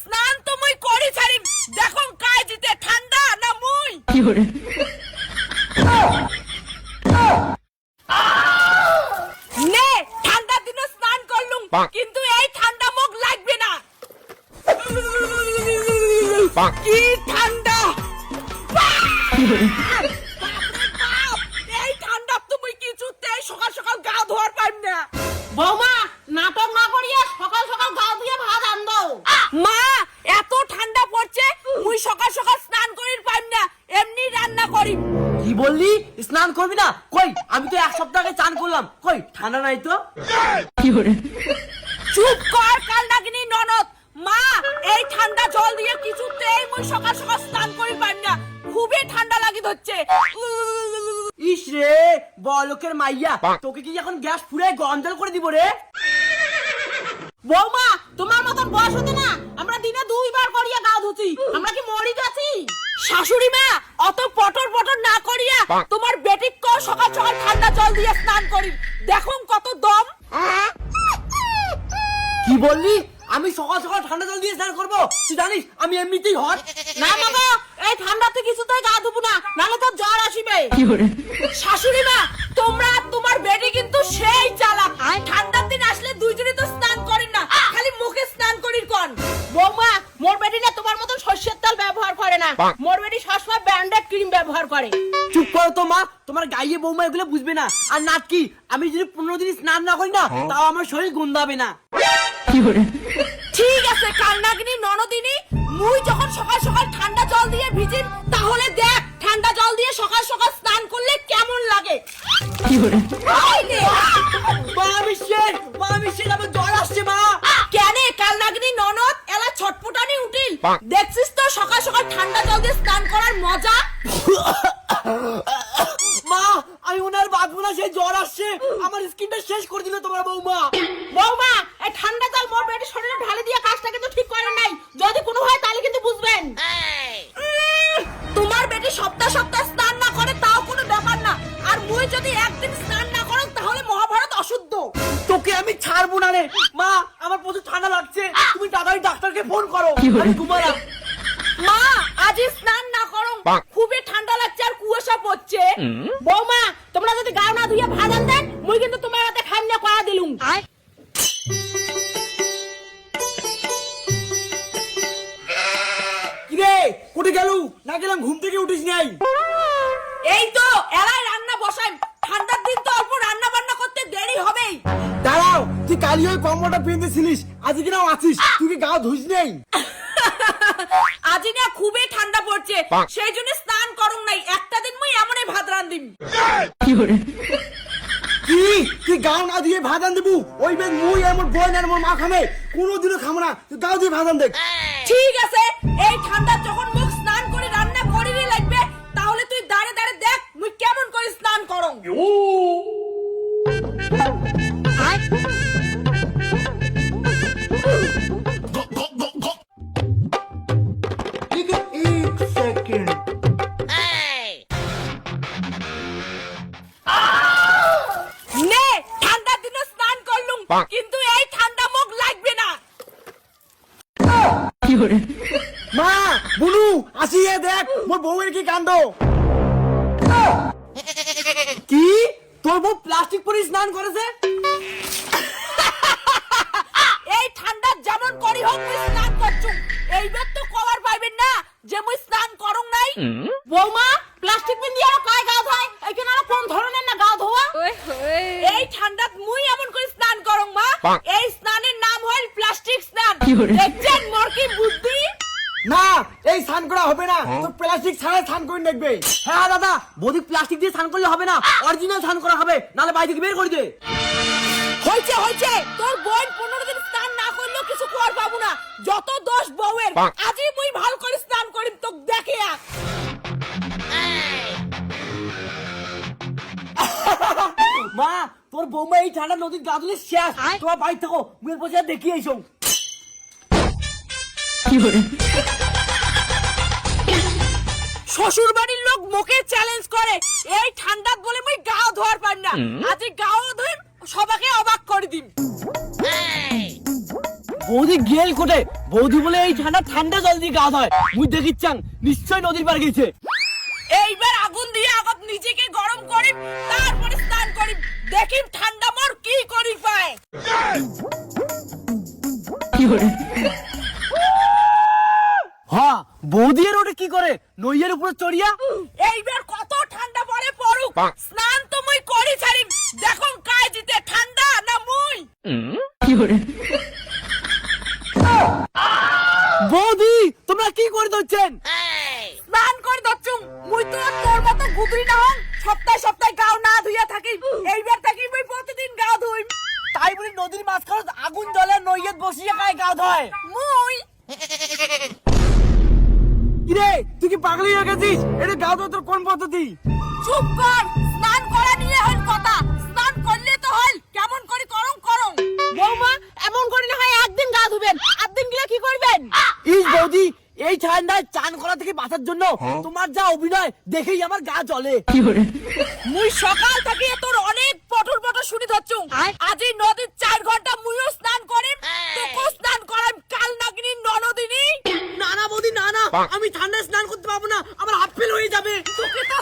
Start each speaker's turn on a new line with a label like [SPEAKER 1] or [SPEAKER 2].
[SPEAKER 1] স্নান তো মুই করি ছাড়িম। দেখো কায় জিতে ঠান্ডা না মুই? নে ঠান্ডার দিনে স্নান করলুম কিন্তু এই ঠান্ডা মুখ লাগবে না। কি ঠান্ডা? করি।
[SPEAKER 2] কি বললি? স্নান করবি না? কই আমি তো এক সপ্তাহ আগে চান করলাম। কই ঠান্ডা নাই তো?
[SPEAKER 1] চুপ কর কাল নাগিনী ননদ। মা এই ঠান্ডা জল দিয়ে কিছুতেই মুই সকাল সকাল স্নান করি পাইম না। খুবই ঠান্ডা লাগি ধরছে।
[SPEAKER 2] ইস রে বড়লোকের মাইয়া তোকে কি এখন গ্যাস ফুরে গরম জল করে দিব রে?
[SPEAKER 3] বৌমা তোমার মতন বয়স হতে না। আমরা দিনে দুইবার করিয়ে গা ধুছি আমরা কি মরি গেছি?
[SPEAKER 1] শাশুড়ি মা অত পটর পটর না করিয়া তোমার বেটিক কো সকাল সকাল ঠান্ডা জল দিয়ে স্নান করি। দেখুন কত দম।
[SPEAKER 2] কি বললি? আমি সকাল সকাল ঠান্ডা জল দিয়ে স্নান করব। তুই জানিস আমি এমনিতেই হট।
[SPEAKER 3] না মাগো এই ঠান্ডাতে কিছুতেই গা ধুবো না নাহলে তো জ্বর আসিবে।
[SPEAKER 1] শাশুড়ি মা
[SPEAKER 3] ব্যবহার করে।
[SPEAKER 2] চুপ করো তো মা। তোমার গাইয়ে বৌমা এগুলো বুঝবে না। আর নাটকি আমি যদি পনেরো দিন স্নান না করি না তাও আমার শরীর গন্ধাবে না।
[SPEAKER 1] ঠিক আছে কান্নাগিনী ননদিনী মুই যখন সকাল সকাল ঠান্ডা জল দিয়ে ভিজিম তাহলে দেখ ঠান্ডা জল দিয়ে সকাল সকাল স্নান করলে কেমন লাগে।
[SPEAKER 2] আমার জ্বর আসছে মা।
[SPEAKER 1] কেনে? কালনাগিনী ননদ এলা ছটপটানি উঠিল। দেখছিস সকাল সকাল ঠান্ডা জল দিয়ে স্নান করার মজা।
[SPEAKER 2] মা আমি ওনার বাঁধবো না সেই জ্বর আসছে। আমার স্কিনটা শেষ করে দিল তোমার বৌমা।
[SPEAKER 3] বৌমা এই ঠান্ডা জল মোর বেটি শরীরে ঢালে দিয়ে কাজটা কিন্তু ঠিক করে নাই। যদি কোনো হয় তাহলে কিন্তু বুঝবেন।
[SPEAKER 1] তোমার বেটি সপ্তাহ সপ্তাহ স্নান না করে তাও কোনো ব্যাপার না। আর মুই যদি একদিন স্নান না করো তাহলে মহাভারত অশুদ্ধ।
[SPEAKER 2] তোকে আমি ছাড়বো না রে। মা আমার প্রচুর ঠান্ডা লাগছে। তুমি তাড়াতাড়ি ডাক্তারকে ফোন করো। আমি ঘুমালাম।
[SPEAKER 1] মা আজ স্নান না করো। খুবই ঠান্ডা লাগছে আর কুয়াশা পড়ছে।
[SPEAKER 3] বৌমা তোমরা যদি গাও না ধুয়ে ভাত আনতেন মুই কিন্তু তোমার হাতে খাইনা করা দিলুম।
[SPEAKER 2] কিরে কোটে গেলু? না গেলাম ঘুম থেকে উঠিস নাই।
[SPEAKER 1] এই তো এলাই রান্না বসাই ঠান্ডার দিন তো অল্প রান্না বান্না করতে দেরি হবেই।
[SPEAKER 2] দাঁড়াও তুই কালি ওই কম্বলটা পেঁধেছিলিস আজকে নাও আছিস। তুই কি গা ধুইস নেই?
[SPEAKER 1] আজি না খুবই ঠান্ডা পড়ছে। সেই জন্য স্নান করুন নাই। একটা দিন মুই এমনই ভাত রান্দিম
[SPEAKER 2] কি তুই গাও না দিয়ে ভাদান দেবু ওই মেয়ে মুই আমার বোন আর আমার মা খাবে কোনোদিনও খাব না। তুই গাও দিয়ে ভাদান দেখ
[SPEAKER 1] ঠিক আছে। এই ঠান্ডা যখন মুখ স্নান করে রান্না করিরই লাগবে তাহলে তুই দাঁড়ে দাঁড়ে দেখ মুই কেমন করে স্নান করং। কিন্তু এই ঠান্ডা মুখ লাগবে না।
[SPEAKER 2] মা বুনু আসি এ দেখ মোর বউয়ের কি কাণ্ড? কি? তোর বউ প্লাস্টিক পরে স্নান করেছে?
[SPEAKER 1] এই ঠান্ডা যেমন করি হোক মুই স্নান করছু। এইবার তো কভার পাইবেন না যে মুই স্নান করং নাই।
[SPEAKER 3] বৌমা প্লাস্টিক পিন দিয়ে আরও কায় গা ধোয় এইখানে আরও কোন ধরনের না গা ধোয়া
[SPEAKER 1] এই ঠান্ডাত মুই এমন করে স্নান করং মা এই স্নানের নাম হয় প্লাস্টিক স্নান। দেখছেন মোর কি বুদ্ধি?
[SPEAKER 2] না এই স্নান করা হবে না। তো প্লাস্টিক ছাড়া স্নান করে দেখবে। হ্যাঁ দাদা বৌদি প্লাস্টিক দিয়ে স্নান করলে হবে না। অরিজিনাল স্নান করা হবে নালে বাড়ি থেকে বের করে দে।
[SPEAKER 1] হয়েছে হয়েছে তোর বোন পনেরো দিন স্নান না করলেও কিছু কর পাবো না। যত দোষ বউয়ের আজই মুই ভালো করে
[SPEAKER 2] মা তোর বৌমা এই ঠান্ডা নদীর গা ধুলে শেষ। তোমার বাড়ি থাকো মুয়ের বসে দেখিয়ে এসো।
[SPEAKER 1] শ্বশুর বাড়ির লোক মুখে চ্যালেঞ্জ করে এই ঠান্ডাত বলে মুই গাও ধোয়ার পার না। আজ গাও ধুইম সবাকে অবাক করে দিম।
[SPEAKER 2] বৌদি গেল কোটে। বৌদি বলে এই ঠান্ডা ঠান্ডা জল দিয়ে গা ধয়। মুই দেখিচ্ছাং নিশ্চয় নদীর পার গেছে।
[SPEAKER 1] এইবার আগুন দিয়ে আগত নিজেকে গরম করিম তারপরে দেখিম ঠান্ডা মোর কি করি পায়।
[SPEAKER 2] হ্যাঁ বৌদি এর ওটা কি করে? নইয়ের উপরে চড়িয়া?
[SPEAKER 1] এইবার কত ঠান্ডা পরে পড়ুক। স্নান তো মুই করি ছাড়িম। দেখুন কাজ দিতে ঠান্ডা না মুই।
[SPEAKER 2] বৌদি গায়ে
[SPEAKER 1] মুই।
[SPEAKER 2] কিরে তুই কি পাগলি হয়ে গেছিস? এটা গা তোর কোন পদ্ধতি?
[SPEAKER 1] চুপ কর স্নান করা নিয়ে হল কথা। স্নান করলে তো হল কেমন করে করম করম।
[SPEAKER 3] বৌমা এমন করে না হয় একদিন গা ধুবেন। আট দিন গিয়ে কি করবেন?
[SPEAKER 2] ইস বৌদি এই ঠান্ডায় চান করা থেকে বাঁচার জন্য তোমার যা অভিনয় দেখেই আমার গা জ্বলে।
[SPEAKER 1] মুই সকাল থেকে তোর অনেক পটর পটর শুনি ধরছুম। আজ এই নদীর চার ঘণ্টা মুইও স্নান করিম। তোকেও
[SPEAKER 2] আমি ঠান্ডায় স্নান করতে পাবো না আমার আপেল হয়ে যাবে।
[SPEAKER 1] তোকে তো